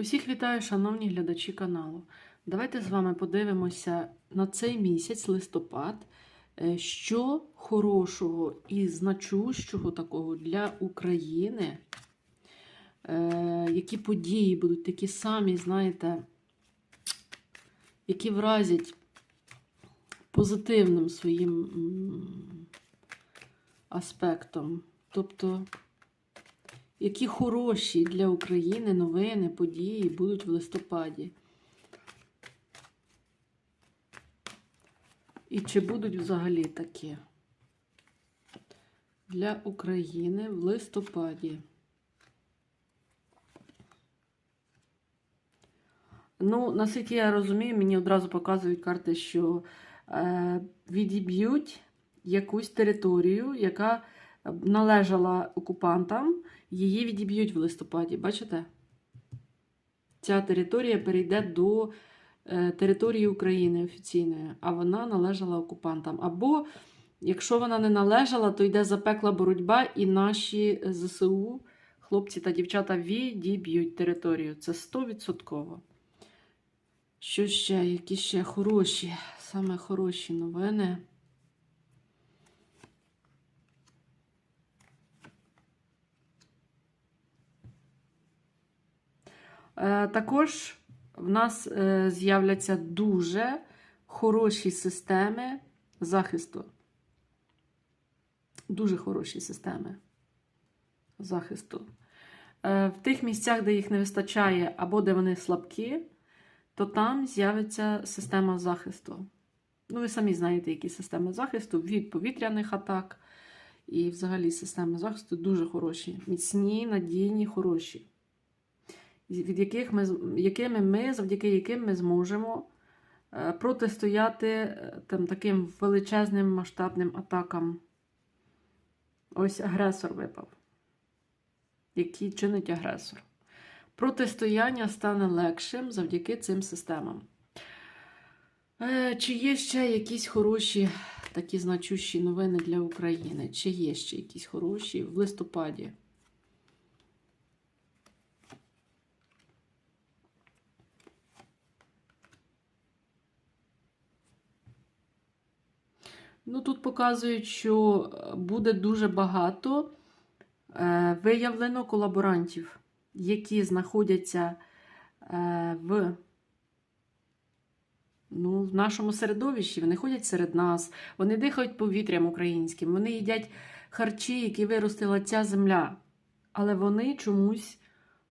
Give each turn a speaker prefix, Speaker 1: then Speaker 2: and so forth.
Speaker 1: Усіх вітаю, шановні глядачі каналу. Давайте з вами подивимося на цей місяць, листопад, е, що хорошого і значущого такого для України, е, які події будуть такі самі, знаєте, які вразять позитивним своїм аспектом. Тобто, які хороші для України новини, події будуть в листопаді. І чи будуть взагалі такі для України в листопаді? Ну, наскільки я розумію, мені одразу показують карти, що е, відіб'ють якусь територію, яка належала окупантам, її відіб'ють в листопаді. Бачите? Ця територія перейде до е, території України офіційної, а вона належала окупантам. Або, якщо вона не належала, то йде запекла боротьба, і наші ЗСУ, хлопці та дівчата, відіб'ють територію. Це 100%. Що ще? Які ще хороші, саме хороші новини? Також в нас е, з'являться дуже хороші системи захисту. Дуже хороші системи захисту. Е, В тих місцях, де їх не вистачає, або де вони слабкі, то там з'явиться система захисту. Ну, ви самі знаєте, які системи захисту від повітряних атак. І взагалі системи захисту дуже хороші. Міцні, надійні, хороші від яких ми, якими ми, завдяки яким ми зможемо е, протистояти е, там, таким величезним масштабним атакам. Ось агресор випав, який чинить агресор. Протистояння стане легшим завдяки цим системам. Е, Чи є ще якісь хороші такі значущі новини для України? Чи є ще якісь хороші в листопаді? Ну, тут показують, що буде дуже багато е, виявлено колаборантів, які знаходяться е, в, ну, в нашому середовищі, вони ходять серед нас, вони дихають повітрям українським, вони їдять харчі, які виростила ця земля. Але вони чомусь